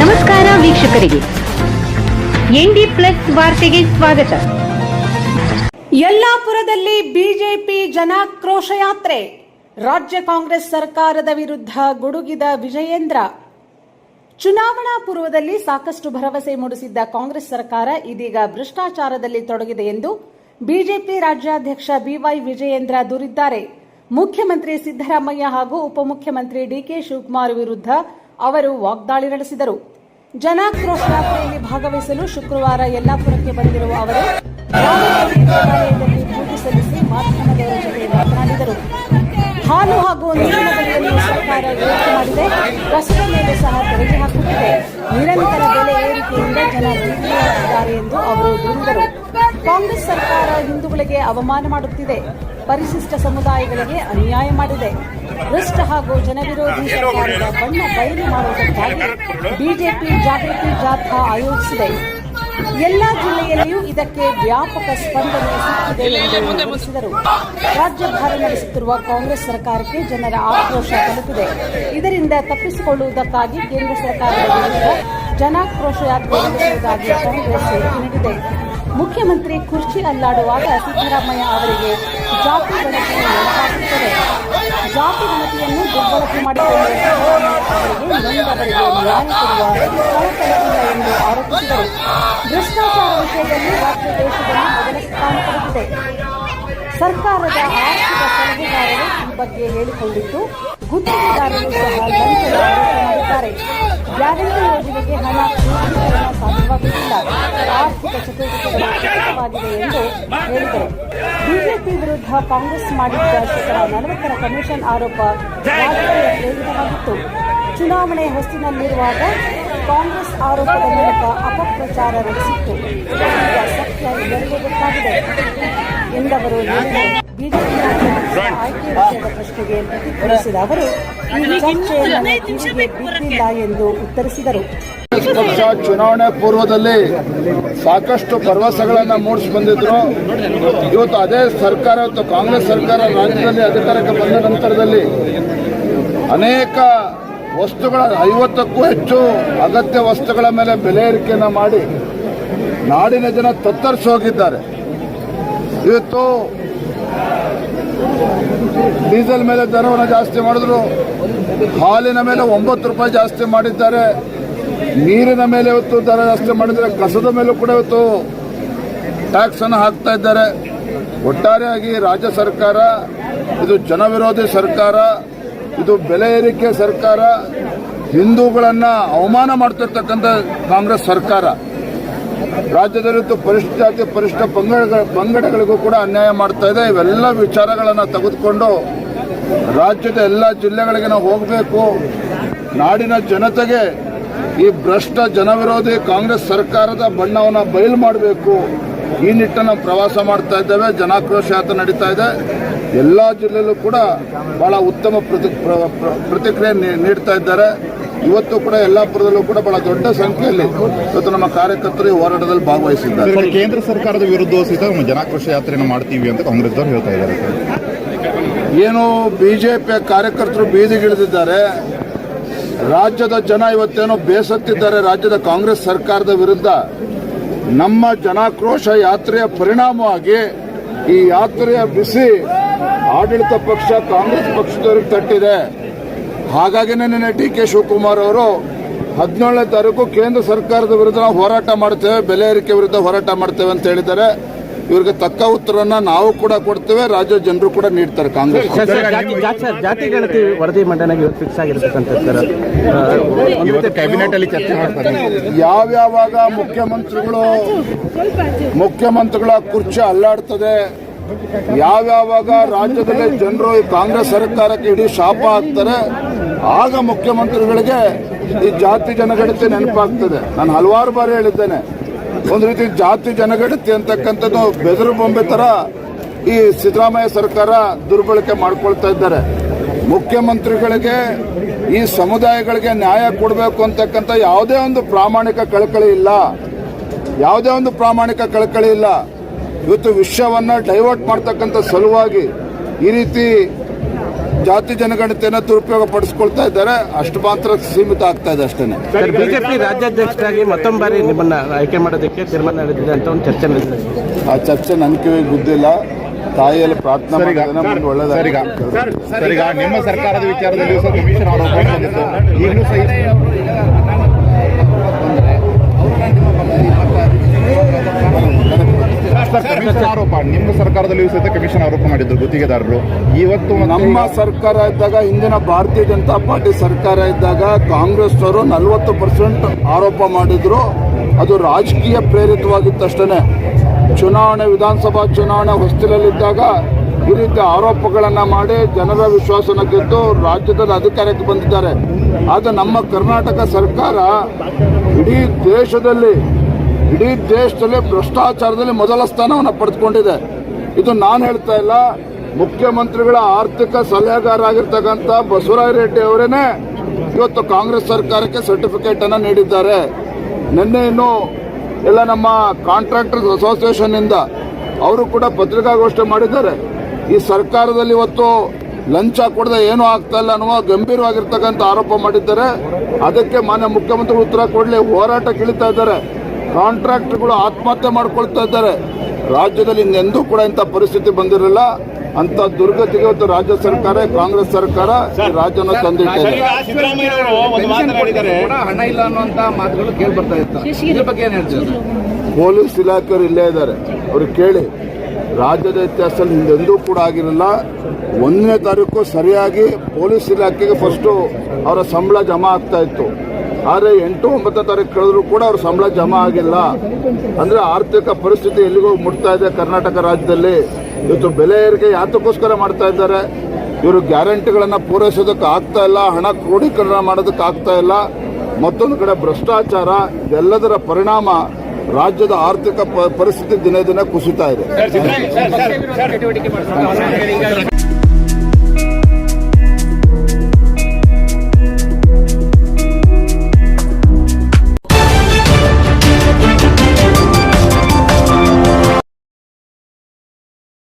ನಮಸ್ಕಾರ ವೀಕ್ಷಕರಿಗೆ. ND plus ವಾರ್ತೆಗೆ ಸ್ವಾಗತ. ಯಲ್ಲಾಪುರದಲ್ಲಿ ಬಿಜೆಪಿ ಜನಾಕ್ರೋಶ ಯಾತ್ರೆ. ರಾಜ್ಯ ಕಾಂಗ್ರೆಸ್ ಸರ್ಕಾರದ ವಿರುದ್ಧ ಗುಡುಗಿದ ವಿಜಯೇಂದ್ರ. ಚುನಾವಣಾ ಪೂರ್ವದಲ್ಲಿ ಸಾಕಷ್ಟು ಭರವಸೆ ಮೂಡಿಸಿದ್ದ ಕಾಂಗ್ರೆಸ್ ಸರ್ಕಾರ ಇದೀಗ ಭ್ರಷ್ಟಾಚಾರದಲ್ಲಿ ತೊಡಗಿದೆ ಎಂದು ಬಿಜೆಪಿ ರಾಜ್ಯಾಧ್ಯಕ್ಷ ಬಿವೈ ವಿಜಯೇಂದ್ರ ದೂರಿದ್ದಾರೆ. ಮುಖ್ಯಮಂತ್ರಿ ಸಿದ್ದರಾಮಯ್ಯ ಹಾಗೂ ಉಪಮುಖ್ಯಮಂತ್ರಿ ಡಿಕೆ ಶಿವಕುಮಾರ್ ವಿರುದ್ಧ ಅವರು ವಾಗ್ದಾಳಿ ನಡೆಸಿದರು. ಜನಾಕ್ರೋಶ ಯಾತ್ರೆಯಲ್ಲಿ ಭಾಗವಹಿಸಲು ಶುಕ್ರವಾರ ಯಲ್ಲಾಪುರಕ್ಕೆ ಬಂದಿರುವ ಅವರು ಪೂಜೆ ಸಲ್ಲಿಸಿ ಮಾಧ್ಯಮದವರ ಜೊತೆ ಮಾತನಾಡಿದರು. ಹಾಲು ಹಾಗೂ ನೀರಿನ ಬೆಲೆಯನ್ನು ಸರ್ಕಾರ ಏರಿಕೆ ಮಾಡಿದೆ. ಕಸದ ಮೇಲೆ ಸಹ ತೆರಿಗೆ ಹಾಕುತ್ತಿದೆ. ನಿರಂತರ ಬೆಲೆ ಏರಿಕೆಯಿಂದ ಜನ ಬೀದಿಯಾಗಿದ್ದಾರೆ ಎಂದು ಅವರು ದೂರಿದರು. ಕಾಂಗ್ರೆಸ್ ಸರ್ಕಾರ ಹಿಂದೂಗಳಿಗೆ ಅವಮಾನ ಮಾಡುತ್ತಿದೆ. ಪರಿಶಿಷ್ಟ ಸಮುದಾಯಗಳಿಗೆ ಅನ್ಯಾಯ ಮಾಡಿದೆ. ಭ್ರಷ್ಟ ಹಾಗೂ ಜನವಿರೋಧಿ ಸರ್ಕಾರದ ಬಣ್ಣ ಬಯಲು ಮಾಡುವುದಕ್ಕಾಗಿ ಬಿಜೆಪಿ ಜಾಗೃತಿ ಜಾಥಾ ಆಯೋಜಿಸಿದೆ. ಎಲ್ಲಾ ಜಿಲ್ಲೆಯಲ್ಲಿಯೂ ಇದಕ್ಕೆ ವ್ಯಾಪಕ ಸ್ಪಂದನೆ ಸಿಕ್ಕಿದೆ ಎಂದು ತಿಳಿಸಿದರು ರಾಜ್ಯಭಾರ ನಡೆಸುತ್ತಿರುವ ಕಾಂಗ್ರೆಸ್ ಸರ್ಕಾರಕ್ಕೆ ಜನರ ಆಕ್ರೋಶ ತಲುಪಿದೆ. ಇದರಿಂದ ತಪ್ಪಿಸಿಕೊಳ್ಳುವುದಕ್ಕಾಗಿ ಕೇಂದ್ರ ಸರ್ಕಾರದ ವಿರುದ್ಧ ಜನಾಕ್ರೋಶ ಯಾತ್ರೆ ನಡೆಸುವುದಾಗಿ ಕಾಂಗ್ರೆಸ್ ಹೇಳಿಕೆ ನೀಡಿದೆ. ಮುಖ್ಯಮಂತ್ರಿ ಕುರ್ಚಿ ಅಲ್ಲಾಡುವಾಗ ಸಿದ್ದರಾಮಯ್ಯ ಅವರಿಗೆ ಜಾತಿ ಗಣತಿ ನೆನಪಾಗುತ್ತದೆ ಜಾತಿ ಗಣತಿಯನ್ನು ದುರ್ಬಳಕೆ ಮಾಡಿಕೊಂಡು ಎಂದು ಭ್ರಷ್ಟಾಚಾರ ವಿಷಯದಲ್ಲಿ ರಾಜ್ಯ ದೇಶದಲ್ಲಿ ಮೊದಲ ಸ್ಥಾನ ಪಡೆದಿದೆ. ಸರ್ಕಾರದ ಆರ್ಥಿಕ ಸಲಹೆಗಾರರು ಈ ಬಗ್ಗೆ ಹೇಳಿಕೊಂಡಿದ್ದು, ಗುತ್ತಿಗೆದಾರರು ಸಹ ಮಾಡಿದ್ದಾರೆ. ಗ್ಯಾರಂಟಿ ಯೋಜನೆಗೆ ಹಣ ಪೂರ್ಣೀಕರಣ ಸಾಧ್ಯವಾಗುತ್ತಿಲ್ಲ. ಆರ್ಥಿಕ ಚಟುವಟಿಕೆಗಳು ಕುಸಿತವಾಗಿದೆ ಎಂದು ಹೇಳಿದರು. ಬಿಜೆಪಿ ವಿರುದ್ಧ ಕಾಂಗ್ರೆಸ್ ಮಾಡಿದ್ದ ಶೇಕಡ ನಲವತ್ತರ ಕಮಿಷನ್ ಆರೋಪ ರಾಜಕೀಯ ಪ್ರೇರಿತವಾಗಿತ್ತು. ಚುನಾವಣೆ ಹೊಸ್ತಿನಲ್ಲಿರುವಾಗ ಕಾಂಗ್ರೆಸ್ ಆರೋಪದ ಮೂಲಕ ಅಪಪ್ರಚಾರ ನಡೆಸಿತ್ತು. ಈಗ ಎಲ್ಲರಿಗೂ ಗೊತ್ತಾಗಿದೆ. ಎಂದವರು ಬಿಜೆಪಿ ಆಯ್ಕೆ ವಿಷಯದ ಪ್ರಶ್ನೆಗೆ ಪ್ರತಿಕ್ರಿಯಿಸಿದ ಅವರು ಈ ಚರ್ಚೆಯನ್ನು ಎಂದು ಉತ್ತರಿಸಿದರು. ಪಕ್ಷ ಚುನಾವಣೆ ಪೂರ್ವದಲ್ಲಿ ಸಾಕಷ್ಟು ಭರವಸೆಗಳನ್ನು ಮೂಡಿಸಿ ಬಂದಿದ್ರು. ಇವತ್ತು ಅದೇ ಸರ್ಕಾರ ಇವತ್ತು ಕಾಂಗ್ರೆಸ್ ಸರ್ಕಾರ ರಾಜ್ಯದಲ್ಲಿ ಅಧಿಕಾರಕ್ಕೆ ಬಂದ ನಂತರದಲ್ಲಿ ಅನೇಕ ವಸ್ತುಗಳ ಐವತ್ತಕ್ಕೂ ಹೆಚ್ಚು ಅಗತ್ಯ ವಸ್ತುಗಳ ಮೇಲೆ ಬೆಲೆ ಏರಿಕೆಯನ್ನು ಮಾಡಿ ನಾಡಿನ ಜನ ತತ್ತರಿಸಿ ಹೋಗಿದ್ದಾರೆ. ಇವತ್ತು ಡೀಸೆಲ್ ಮೇಲೆ ದರವನ್ನು ಜಾಸ್ತಿ ಮಾಡಿದ್ರು, ಹಾಲಿನ ಮೇಲೆ ಒಂಬತ್ತು ರೂಪಾಯಿ ಜಾಸ್ತಿ ಮಾಡಿದ್ದಾರೆ. ನೀರಿನ ಮೇಲೆ ಇವತ್ತು ದರ ಜಾಸ್ತಿ ಮಾಡಿದ್ದಾರೆ, ಕಸದ ಮೇಲೂ ಕೂಡ ಇವತ್ತು ಟ್ಯಾಕ್ಸ್ ಅನ್ನು ಹಾಕ್ತಾ ಇದ್ದಾರೆ. ಒಟ್ಟಾರೆಯಾಗಿ ರಾಜ್ಯ ಸರ್ಕಾರ, ಇದು ಜನವಿರೋಧಿ ಸರ್ಕಾರ, ಇದು ಬೆಲೆ ಏರಿಕೆ ಸರ್ಕಾರ, ಹಿಂದೂಗಳನ್ನ ಅವಮಾನ ಮಾಡ್ತಿರ್ತಕ್ಕಂಥ ಕಾಂಗ್ರೆಸ್ ಸರ್ಕಾರ. ರಾಜ್ಯದಲ್ಲಿ ಇವತ್ತು ಪರಿಶಿಷ್ಟ ಜಾತಿ ಪರಿಶಿಷ್ಟ ಪಂಗಡ ಪಂಗಡಗಳಿಗೂ ಕೂಡ ಅನ್ಯಾಯ ಮಾಡ್ತಾ ಇದೆ. ಇವೆಲ್ಲ ವಿಚಾರಗಳನ್ನು ತೆಗೆದುಕೊಂಡು ರಾಜ್ಯದ ಎಲ್ಲ ಜಿಲ್ಲೆಗಳಿಗೆ ನಾವು ಹೋಗಬೇಕು. ನಾಡಿನ ಜನತೆಗೆ ಈ ಭ್ರಷ್ಟ ಜನವಿರೋಧಿ ಕಾಂಗ್ರೆಸ್ ಸರ್ಕಾರದ ಬಣ್ಣವನ್ನು ಬಯಲು ಮಾಡಬೇಕು. ಈ ನಿಟ್ಟನ್ನು ಪ್ರವಾಸ ಮಾಡ್ತಾ ಇದ್ದೇವೆ. ಜನಾಕ್ರೋಶ ಯಾತ್ರೆ ನಡೀತಾ ಇದೆ. ಎಲ್ಲ ಜಿಲ್ಲೆಯಲ್ಲೂ ಕೂಡ ಬಹಳ ಉತ್ತಮ ಪ್ರತಿ ಪ್ರ- ಪ್ರ- ಪ್ರತಿಕ್ರಿಯೆ ನೀಡ್ತಾ ಇದ್ದಾರೆ. ಇವತ್ತು ಕೂಡ ಯಲ್ಲಾಪುರದಲ್ಲೂ ಕೂಡ ಬಹಳ ದೊಡ್ಡ ಸಂಖ್ಯೆಯಲ್ಲಿ ಇವತ್ತು ನಮ್ಮ ಕಾರ್ಯಕರ್ತರು ಈ ಹೋರಾಟದಲ್ಲಿ ಭಾಗವಹಿಸಿದ್ದಾರೆ. ಕೇಂದ್ರ ಸರ್ಕಾರದ ವಿರುದ್ಧ ಸಹಿತ ಜನಾಕ್ರೋಶ ಯಾತ್ರೆಯನ್ನು ಮಾಡ್ತೀವಿ ಅಂತ ಕಾಂಗ್ರೆಸ್ದವ್ರು ಹೇಳ್ತಾ ಇದ್ದಾರೆ ಏನು ಬಿಜೆಪಿಯ ಕಾರ್ಯಕರ್ತರು ಬೀದಿಗಿಳಿದಿದ್ದಾರೆ ರಾಜ್ಯದ ಜನ ಇವತ್ತೇನೋ ಬೇಸತ್ತಿದ್ದಾರೆ. ರಾಜ್ಯದ ಕಾಂಗ್ರೆಸ್ ಸರ್ಕಾರದ ವಿರುದ್ಧ ನಮ್ಮ ಜನಾಕ್ರೋಶ ಯಾತ್ರೆಯ ಪರಿಣಾಮವಾಗಿ ಈ ಯಾತ್ರೆಯ ಬಿಸಿ ಆಡಳಿತ ಪಕ್ಷ ಕಾಂಗ್ರೆಸ್ ಪಕ್ಷದವರಿಗೆ ತಟ್ಟಿದೆ. ಹಾಗಾಗಿನೇ ನಿನ್ನೆ ಡಿ ಕೆ ಶಿವಕುಮಾರ್ ಅವರು ಹದಿನೇಳನೇ ತಾರೀಕು ಕೇಂದ್ರ ಸರ್ಕಾರದ ವಿರುದ್ಧ ನಾವು ಹೋರಾಟ ಮಾಡ್ತೇವೆ ಬೆಲೆ ಏರಿಕೆ ವಿರುದ್ಧ ಹೋರಾಟ ಮಾಡ್ತೇವೆ ಅಂತ ಹೇಳಿದ್ದಾರೆ. ಇವ್ರಿಗೆ ತಕ್ಕ ಉತ್ತರವನ್ನ ನಾವು ಕೂಡ ಕೊಡ್ತೇವೆ ರಾಜ್ಯ ಜನರು ಕೂಡ ನೀಡ್ತಾರೆ ಕಾಂಗ್ರೆಸ್. ಜಾತಿ ಗಣತಿ ವರದಿ ಮಂಡನೆಗೆ ಫಿಕ್ಸ್ ಆಗಿರ್ತಕ್ಕಂಥ ಸರ್ ಆ, ಕ್ಯಾಬಿನೆಟ್ ಅಲ್ಲಿ ಚರ್ಚೆ ಮಾಡ್ತಾರೆ. ಯಾವ್ಯಾವಾಗ ಮುಖ್ಯಮಂತ್ರಿಗಳು ಮುಖ್ಯಮಂತ್ರಿಗಳ ಕುರ್ಚಿ ಅಲ್ಲಾಡ್ತದೆ ಯಾವ್ಯಾವಾಗ ರಾಜ್ಯದಲ್ಲಿ ಜನರು ಈ ಕಾಂಗ್ರೆಸ್ ಸರ್ಕಾರಕ್ಕೆ ಇಡೀ ಶಾಪ ಆಗ್ತಾರೆ ಆಗ ಮುಖ್ಯಮಂತ್ರಿಗಳಿಗೆ ಈ ಜಾತಿ ಜನಗಣತಿ ನೆನಪಾಗ್ತದೆ. ನಾನು ಹಲವಾರು ಬಾರಿ ಹೇಳಿದ್ದೇನೆ, ಒಂದು ರೀತಿ ಜಾತಿ ಜನಗಣತಿ ಅಂತಕ್ಕಂಥದ್ದು ಬೆದರು ಬೊಂಬೆ ತರ ಈ ಸಿದ್ದರಾಮಯ್ಯ ಸರ್ಕಾರ ದುರ್ಬಳಕೆ ಮಾಡ್ಕೊಳ್ತಾ ಇದ್ದಾರೆ. ಮುಖ್ಯಮಂತ್ರಿಗಳಿಗೆ ಈ ಸಮುದಾಯಗಳಿಗೆ ನ್ಯಾಯ ಕೊಡಬೇಕು ಅಂತಕ್ಕಂಥ ಯಾವುದೇ ಒಂದು ಪ್ರಾಮಾಣಿಕ ಕಳಕಳಿ ಇಲ್ಲ. ಯಾವುದೇ ಒಂದು ಪ್ರಾಮಾಣಿಕ ಕಳಕಳಿ ಇಲ್ಲ. ಇವತ್ತು ವಿಷಯವನ್ನ ಡೈವರ್ಟ್ ಮಾಡ್ತಕ್ಕಂಥ ಸಲುವಾಗಿ ಈ ರೀತಿ ಜಾತಿ ಜನಗಣತಿಯನ್ನು ದುರುಪಯೋಗ ಪಡಿಸ್ಕೊಳ್ತಾ ಇದ್ದಾರೆ ಅಷ್ಟು ಮಾತ್ರ ಸೀಮಿತ ಆಗ್ತಾ ಇದೆ ಅಷ್ಟೇ. ಸರ್ ಬಿಜೆಪಿ ರಾಜ್ಯಾಧ್ಯಕ್ಷರಾಗಿ ಮತ್ತೊಂದು ಬಾರಿ ನಿಮ್ಮನ್ನ ಆಯ್ಕೆ ಮಾಡೋದಕ್ಕೆ ತೀರ್ಮಾನ ನಡೆದಿದೆ ಅಂತ ಒಂದು ಚರ್ಚೆ ನಡೆದಿದೆ. ಆ ಚರ್ಚೆ ನನ್ನ ಕಿವಿಗೆ ಗುದ್ದಿಲ್ಲ ತಾಯಿಯಲ್ಲಿ ಪ್ರಾರ್ಥನೆ ಸರ್ ಈಗ ಮಾಡಿದ್ದೇನೆ, ಮುಂದೆ ಸರ್ ಈಗ ಸರ್ ಈಗ ನಿಮ್ಮ ಸರ್ಕಾರದ ವಿಚಾರದಲ್ಲಿ ನಿಮ್ಮ ಸರ್ಕಾರದಲ್ಲಿಯೂ ಸಹಿತ ಕಮಿಷನ್ ಆರೋಪ ಮಾಡಿದ್ರು ಗುತ್ತಿಗೆದಾರರು. ಇವತ್ತು ನಮ್ಮ ಸರ್ಕಾರ ಇದ್ದಾಗ ಹಿಂದಿನ ಭಾರತೀಯ ಜನತಾ ಪಾರ್ಟಿ ಸರ್ಕಾರ ಇದ್ದಾಗ ಕಾಂಗ್ರೆಸ್ನವರು ನಲವತ್ತು ಪರ್ಸೆಂಟ್ ಆರೋಪ ಮಾಡಿದ್ರು. ಅದು ರಾಜಕೀಯ ಪ್ರೇರಿತವಾಗಿತ್ತಷ್ಟೇ ಚುನಾವಣೆ, ವಿಧಾನಸಭಾ ಚುನಾವಣೆ ಹೊಸ್ತಿಲಲ್ಲಿದ್ದಾಗ ಈ ರೀತಿ ಆರೋಪಗಳನ್ನ ಮಾಡಿ ಜನರ ವಿಶ್ವಾಸನ ಗೆದ್ದು ರಾಜ್ಯದಲ್ಲಿ ಅಧಿಕಾರಕ್ಕೆ ಬಂದಿದ್ದಾರೆ. ಆದ್ರೆ ನಮ್ಮ ಕರ್ನಾಟಕ ಸರ್ಕಾರ ಇಡೀ ದೇಶದಲ್ಲಿ ಇಡೀ ದೇಶದಲ್ಲಿ ಭ್ರಷ್ಟಾಚಾರದಲ್ಲಿ ಮೊದಲ ಸ್ಥಾನವನ್ನು ಪಡೆದುಕೊಂಡಿದೆ. ಇದು ನಾನು ಹೇಳ್ತಾ ಇಲ್ಲ. ಮುಖ್ಯಮಂತ್ರಿಗಳ ಆರ್ಥಿಕ ಸಲಹೆಗಾರ ಆಗಿರ್ತಕ್ಕಂಥ ಬಸವರಾಜ ರೆಡ್ಡಿ ಅವರೇನೆ ಇವತ್ತು ಕಾಂಗ್ರೆಸ್ ಸರ್ಕಾರಕ್ಕೆ ಸರ್ಟಿಫಿಕೇಟ್ ಅನ್ನು ನೀಡಿದ್ದಾರೆ. ನಿನ್ನೆ ಇನ್ನು ಎಲ್ಲ ನಮ್ಮ ಕಾಂಟ್ರಾಕ್ಟರ್ಸ್ ಅಸೋಸಿಯೇಷನ್ ಇಂದ ಅವರು ಕೂಡ ಪತ್ರಿಕಾಗೋಷ್ಠಿ ಮಾಡಿದ್ದಾರೆ. ಈ ಸರ್ಕಾರದಲ್ಲಿ ಇವತ್ತು ಲಂಚ ಕೊಡದೆ ಏನೂ ಆಗ್ತಾ ಇಲ್ಲ ಅನ್ನುವ ಗಂಭೀರವಾಗಿರ್ತಕ್ಕಂಥ ಆರೋಪ ಮಾಡಿದ್ದಾರೆ. ಅದಕ್ಕೆ ಮಾನ್ಯ ಮುಖ್ಯಮಂತ್ರಿ ಉತ್ತರ ಕೊಡಲಿ. ಹೋರಾಟ ಇಳಿತಾ ಇದ್ದಾರೆ. ಕಾಂಟ್ರಾಕ್ಟರ್ಗಳು ಆತ್ಮಹತ್ಯೆ ಮಾಡ್ಕೊಳ್ತಾ ಇದ್ದಾರೆ. ರಾಜ್ಯದಲ್ಲಿ ಇನ್ನೆಂದೂ ಕೂಡ ಇಂಥ ಪರಿಸ್ಥಿತಿ ಬಂದಿರಲಿಲ್ಲ. ಅಂತ ದುರ್ಗತಿಗೆ ಇವತ್ತು ರಾಜ್ಯ ಸರ್ಕಾರ ಕಾಂಗ್ರೆಸ್ ಸರ್ಕಾರ ಈ ರಾಜ್ಯನ ತಂದಿಟ್ಟಿದೆ. ಹಣ ಇಲ್ಲ ಅನ್ನುವಂತ ಮಾತುಗಳು ಕೇಳಿ ಬರ್ತಾ ಬಗ್ಗೆ ಏನ್ ಪೊಲೀಸ್ ಇಲಾಖೆಯವರು ಇಲ್ಲೇ ಇದ್ದಾರೆ. ಅವ್ರಿಗೆ ಕೇಳಿ ರಾಜ್ಯದ ಇತಿಹಾಸದಲ್ಲಿ ಹಿಂದೆಂದೂ ಕೂಡ ಆಗಿರಲಿಲ್ಲ. ಒಂದನೇ ತಾರೀಕು ಸರಿಯಾಗಿ ಪೊಲೀಸ್ ಇಲಾಖೆಗೆ ಫಸ್ಟು ಅವರ ಸಂಬಳ ಜಮಾ ಆಗ್ತಾ ಇತ್ತು. ಆದರೆ ಎಂಟು ಒಂಬತ್ತನೇ ತಾರೀಕು ಕಳೆದ್ರು ಕೂಡ ಅವ್ರ ಸಂಬಳ ಜಮಾ ಆಗಿಲ್ಲ. ಅಂದರೆ ಆರ್ಥಿಕ ಪರಿಸ್ಥಿತಿ ಎಲ್ಲಿಗೂ ಮುಟ್ತಾ ಇದೆ ಕರ್ನಾಟಕ ರಾಜ್ಯದಲ್ಲಿ. ಇವತ್ತು ಬೆಲೆ ಏರಿಕೆ ಯಾತಕ್ಕೋಸ್ಕರ ಮಾಡ್ತಾ ಇದ್ದಾರೆ? ಇವರು ಗ್ಯಾರಂಟಿಗಳನ್ನು ಪೂರೈಸೋದಕ್ಕೆ ಆಗ್ತಾ ಇಲ್ಲ, ಹಣ ಕ್ರೋಢೀಕರಣ ಮಾಡೋದಕ್ಕೆ ಆಗ್ತಾ ಇಲ್ಲ. ಮತ್ತೊಂದು ಕಡೆ ಭ್ರಷ್ಟಾಚಾರ, ಇದೆಲ್ಲದರ ಪರಿಣಾಮ ರಾಜ್ಯದ ಆರ್ಥಿಕ ಪರಿಸ್ಥಿತಿ ದಿನೇ ದಿನ ಕುಸಿತಾ ಇದೆ.